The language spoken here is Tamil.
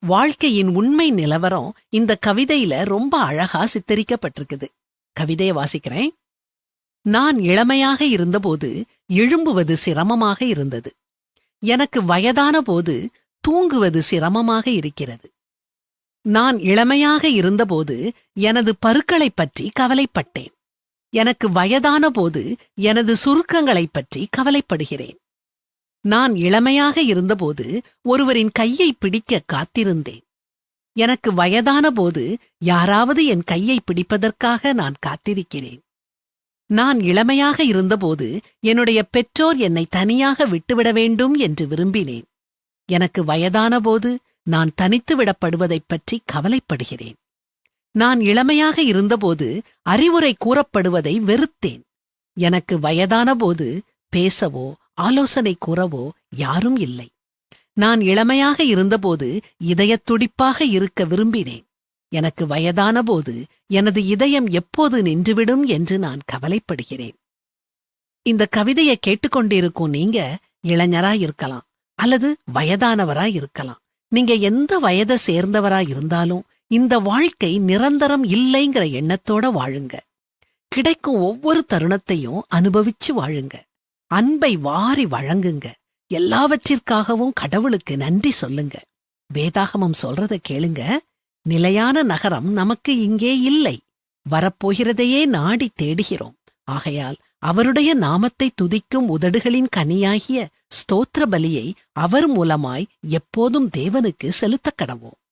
வாழ்க்கையின் உண்மை நிலவரம் இந்த கவிதையில ரொம்ப அழகா சித்தரிக்கப்பட்டிருக்குது. கவிதையை வாசிக்கிறேன். நான் இளமையாக இருந்தபோது எழும்புவது சிரமமாக இருந்தது. எனக்கு வயதான போது தூங்குவது சிரமமாக இருக்கிறது. நான் இளமையாக இருந்தபோது எனது பருக்களைப் பற்றி கவலைப்பட்டேன். எனக்கு வயதான போது எனது சுருக்கங்களைப் பற்றி கவலைப்படுகிறேன். நான் இளமையாக இருந்தபோது ஒருவரின் கையை பிடிக்க காத்திருந்தேன். எனக்கு வயதான போது யாராவது என் கையை பிடிப்பதற்காக நான் காத்திருக்கிறேன். நான் இளமையாக இருந்தபோது என்னுடைய பெற்றோர் என்னை தனியாக விட்டுவிட வேண்டும் என்று விரும்பினேன். எனக்கு வயதான போது நான் தனித்து விடப்படுவதைப் பற்றி கவலைப்படுகிறேன். நான் இளமையாக இருந்தபோது அறிவுரை கூறப்படுவதை வெறுத்தேன். எனக்கு வயதான போது பேசவோ ஆலோசனை கூறவோ யாரும் இல்லை. நான் இளமையாக இருந்தபோது இதயத் துடிப்பாக இருக்க விரும்பினேன். எனக்கு வயதான போது எனது இதயம் எப்போது நின்றுவிடும் என்று நான் கவலைப்படுகிறேன். இந்த கவிதையை கேட்டுக்கொண்டிருக்கும் நீங்க இளைஞரா இருக்கலாம் அல்லது வயதானவரா இருக்கலாம் நீங்க எந்த வயதை சேர்ந்தவரா இருந்தாலும் இந்த வாழ்க்கை நிரந்தரம் இல்லைங்கிற எண்ணத்தோட வாழுங்க. கிடைக்கும் ஒவ்வொரு தருணத்தையும் அனுபவிச்சு வாழுங்க. அன்பை வாரி வழங்குங்க. எல்லாவற்றிற்காகவும் கடவுளுக்கு நன்றி சொல்லுங்க. வேதாகமம் சொல்றத கேளுங்க. நிலையான நகரம் நமக்கு இங்கே இல்லை. வரப்போகிறதையே நாடி தேடுகிறோம். ஆகையால் அவருடைய நாமத்தை துதிக்கும் உதடுகளின் கனியாகிய ஸ்தோத்திர பலியை அவர் மூலமாய் எப்போதும் தேவனுக்கு செலுத்தக் கடவோம்